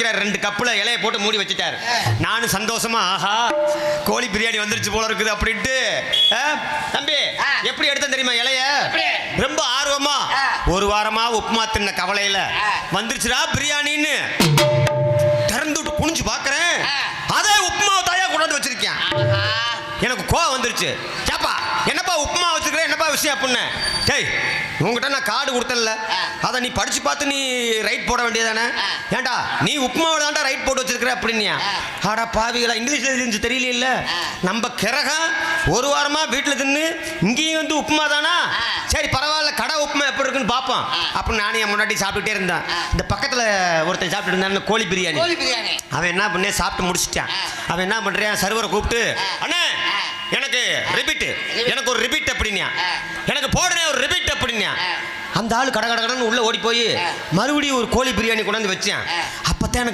வைக்கிறார் ரெண்டு கப்புல இலைய போட்டு மூடி வச்சுட்டாரு நானும் சந்தோஷமா ஆஹா கோழி பிரியாணி வந்துருச்சு போல இருக்குது அப்படின்ட்டு தம்பி. எப்படி எடுத்தேன் தெரியுமா இலைய? ரொம்ப ஆர்வமா. ஒரு வாரமா உப்புமா தின்ன கவலையில. வந்துருச்சுடா பிரியாணின்னு திறந்து விட்டு குனிஞ்சு பாக்குறேன். அதே உப்புமாவை தாயா கொண்டாந்து வச்சிருக்கேன். எனக்கு கோவம் வந்துருச்சு ஏப்பா என்னப்பா உப்புமா வச்சுக்கிற என்னப்பா விஷயம் அப்படின்னு டேய் உங்ககிட்ட நான் கார்டு கொடுத்தேன்ல ஆ. அதை நீ படிச்சு பார்த்து நீ ரைட் போட வேண்டியதானே ஆ. ஏன்டா நீ உப்புமாவில் தான்டா ரைட் போட்டு வச்சிருக்கிற அப்படின்னியா. ஆடா பாவிகளா இங்கிலீஷ்ல இருந்துச்சு தெரியல. நம்ம கிரகம் ஒரு வாரமா வீட்டில் தின்னு இங்கேயும் வந்து உப்புமா தானா. சரி பரவாயில்ல கடை உப்புமா எப்படி இருக்குன்னு பார்ப்போம். அப்படின்னு நானே என் முன்னாடி சாப்பிட்டுட்டே இருந்தேன். இந்த பக்கத்தில் ஒருத்தன் சாப்பிட்டு இருந்தான் கோழி பிரியாணி அவன் என்ன பண்ணே சாப்பிட்டு முடிச்சிட்டான். அவன் என்ன பண்றான் சர்வரை கூப்பிட்டு. அண்ணே. எனக்கு ரிபீட். எனக்கு ஒரு ரிபீட் அப்படின்னா. எனக்கு போடுறேன் ஒரு ரிபீட். அந்த ஆள் கட கட கடன்னு உள்ள ஓடி போய். மறுபடியும் ஒரு கோழி பிரியாணி கொண்டாந்து வச்சேன் எனக்கு